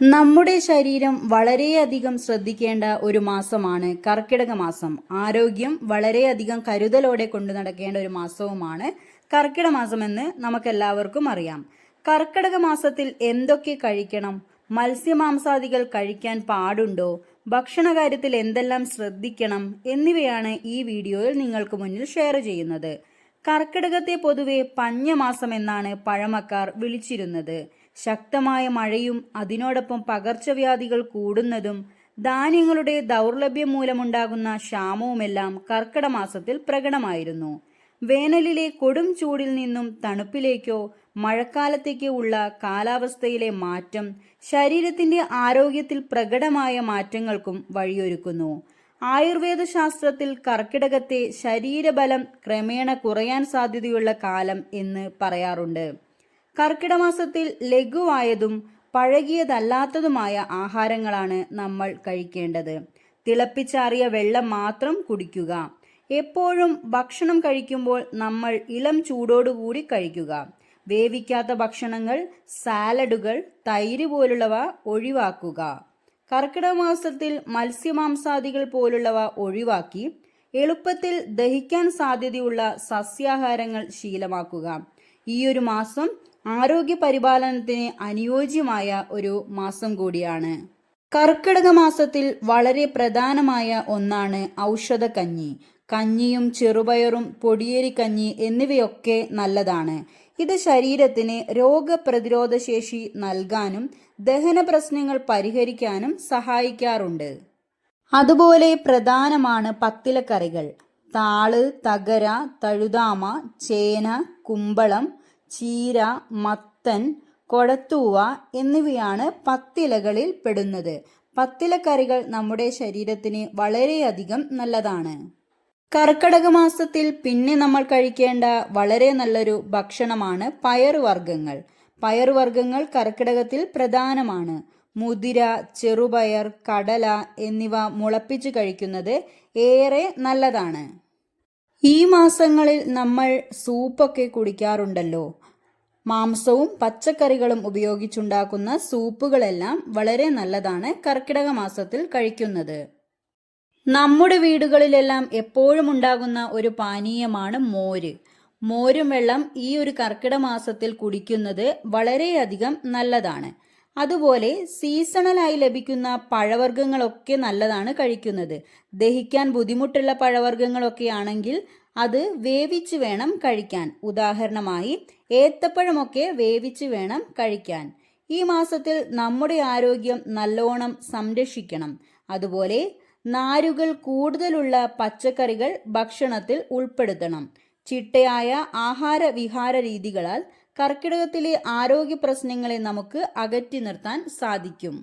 നമ്മുടെ ശരീരം വളരെയധികം ശ്രദ്ധിക്കേണ്ട ഒരു മാസമാണ് കർക്കിടക മാസം. ആരോഗ്യം വളരെയധികം കരുതലോടെ കൊണ്ടു നടക്കേണ്ട ഒരു മാസവുമാണ് കർക്കിടക മാസം എന്ന് നമുക്കെല്ലാവർക്കും അറിയാം. കർക്കിടക മാസത്തിൽ എന്തൊക്കെ കഴിക്കണം? മത്സ്യമാംസാദികൾ കഴിക്കാൻ പാടുണ്ടോ? ഭക്ഷണ കാര്യത്തിൽ എന്തെല്ലാം ശ്രദ്ധിക്കണം? എന്നിവയാണ് ഈ വീഡിയോയിൽ നിങ്ങൾക്ക് മുന്നിൽ ഷെയർ ചെയ്യുന്നത്. കർക്കിടകത്തെ പൊതുവെ പഞ്ഞമാസം എന്നാണ് പഴമക്കാർ വിളിച്ചിരുന്നത്. ശക്തമായ മഴയും അതിനോടൊപ്പം പകർച്ചവ്യാധികൾ കൂടുന്നതും ധാന്യങ്ങളുടെ ദൗർലഭ്യം മൂലമുണ്ടാകുന്ന ക്ഷാമവുമെല്ലാം കർക്കിടമാസത്തിൽ പ്രകടമായിരുന്നു. വേനലിലെ കൊടും ചൂടിൽ നിന്നും തണുപ്പിലേക്കോ മഴക്കാലത്തേക്കോ ഉള്ള കാലാവസ്ഥയിലെ മാറ്റം ശരീരത്തിന്റെ ആരോഗ്യത്തിൽ പ്രകടമായ മാറ്റങ്ങൾക്കും വഴിയൊരുക്കുന്നു. ആയുർവേദ ശാസ്ത്രത്തിൽ കർക്കിടകത്തെ ശരീരബലം ക്രമേണ കുറയാൻ സാധ്യതയുള്ള കാലം എന്ന് പറയാറുണ്ട്. കർക്കിടമാസത്തിൽ ലഘുവായതും പഴകിയതല്ലാത്തതുമായ ആഹാരങ്ങളാണ് നമ്മൾ കഴിക്കേണ്ടത്. തിളപ്പിച്ചാറിയ വെള്ളം മാത്രം കുടിക്കുക. എപ്പോഴും ഭക്ഷണം കഴിക്കുമ്പോൾ നമ്മൾ ഇളം ചൂടോടുകൂടി കഴിക്കുക. വേവിക്കാത്ത ഭക്ഷണങ്ങൾ സാലഡുകൾ തൈര് പോലുള്ളവ ഒഴിവാക്കുക. കർക്കിടക മാസത്തിൽ മത്സ്യമാംസാദികൾ പോലുള്ളവ ഒഴിവാക്കി എളുപ്പത്തിൽ ദഹിക്കാൻ സാധ്യതയുള്ള സസ്യാഹാരങ്ങൾ ശീലമാക്കുക. ഈയൊരു മാസം ആരോഗ്യ പരിപാലനത്തിന് അനുയോജ്യമായ ഒരു മാസം കൂടിയാണ്. കർക്കിടക മാസത്തിൽ വളരെ പ്രധാനമായ ഒന്നാണ് ഔഷധ കഞ്ഞി കഞ്ഞിയും ചെറുപയറും പൊടിയേരി കഞ്ഞി എന്നിവയൊക്കെ നല്ലതാണ്. ഇത് ശരീരത്തിന് രോഗപ്രതിരോധ ശേഷി നൽകാനും ദഹന പ്രശ്നങ്ങൾ പരിഹരിക്കാനും സഹായിക്കാറുണ്ട്. അതുപോലെ പ്രധാനമാണ് പത്തിലക്കറികൾ. താൾ തകര തഴുതാമ ചേന കുമ്പളം ചീര മത്തൻ കൊടത്തൂവ എന്നിവയാണ് പത്തിലകളിൽ പെടുന്നത്. പത്തിലക്കറികൾ നമ്മുടെ ശരീരത്തിന് വളരെയധികം നല്ലതാണ്. കർക്കടക മാസത്തിൽ പിന്നെ നമ്മൾ കഴിക്കേണ്ട വളരെ നല്ലൊരു ഭക്ഷണമാണ് പയറുവർഗങ്ങൾ. പയറുവർഗങ്ങൾ കർക്കിടകത്തിൽ പ്രധാനമാണ്. മുതിര ചെറുപയർ കടല എന്നിവ മുളപ്പിച്ച് കഴിക്കുന്നത് ഏറെ നല്ലതാണ്. ഈ മാസങ്ങളിൽ നമ്മൾ സൂപ്പൊക്കെ കുടിക്കാറുണ്ടല്ലോ. മാംസവും പച്ചക്കറികളും ഉപയോഗിച്ചുണ്ടാക്കുന്ന സൂപ്പുകളെല്ലാം വളരെ നല്ലതാണ് കർക്കിടക മാസത്തിൽ കഴിക്കുന്നത്. നമ്മുടെ വീടുകളിലെല്ലാം എപ്പോഴും ഉണ്ടാകുന്ന ഒരു പാനീയമാണ് മോര്. മോരും വെള്ളം ഈ ഒരു കർക്കിടക മാസത്തിൽ കുടിക്കുന്നത് വളരെയധികം നല്ലതാണ്. അതുപോലെ സീസണലായി ലഭിക്കുന്ന പഴവർഗങ്ങളൊക്കെ നല്ലതാണ് കഴിക്കുന്നത്. ദഹിക്കാൻ ബുദ്ധിമുട്ടുള്ള പഴവർഗങ്ങളൊക്കെ ആണെങ്കിൽ അത് വേവിച്ച് വേണം കഴിക്കാൻ. ഉദാഹരണമായി ഏത്തപ്പഴമൊക്കെ വേവിച്ച് വേണം കഴിക്കാൻ. ഈ മാസത്തിൽ നമ്മുടെ ആരോഗ്യം നല്ലോണം സംരക്ഷിക്കണം. അതുപോലെ നാരുകൾ കൂടുതലുള്ള പച്ചക്കറികൾ ഭക്ഷണത്തിൽ ഉൾപ്പെടുത്തണം. ചിട്ടയായ ആഹാര വിഹാര രീതികളാൽ കർക്കിടകത്തിലെ ആരോഗ്യ പ്രശ്നങ്ങളെ നമുക്ക് അകറ്റി നിർത്താൻ സാധിക്കും.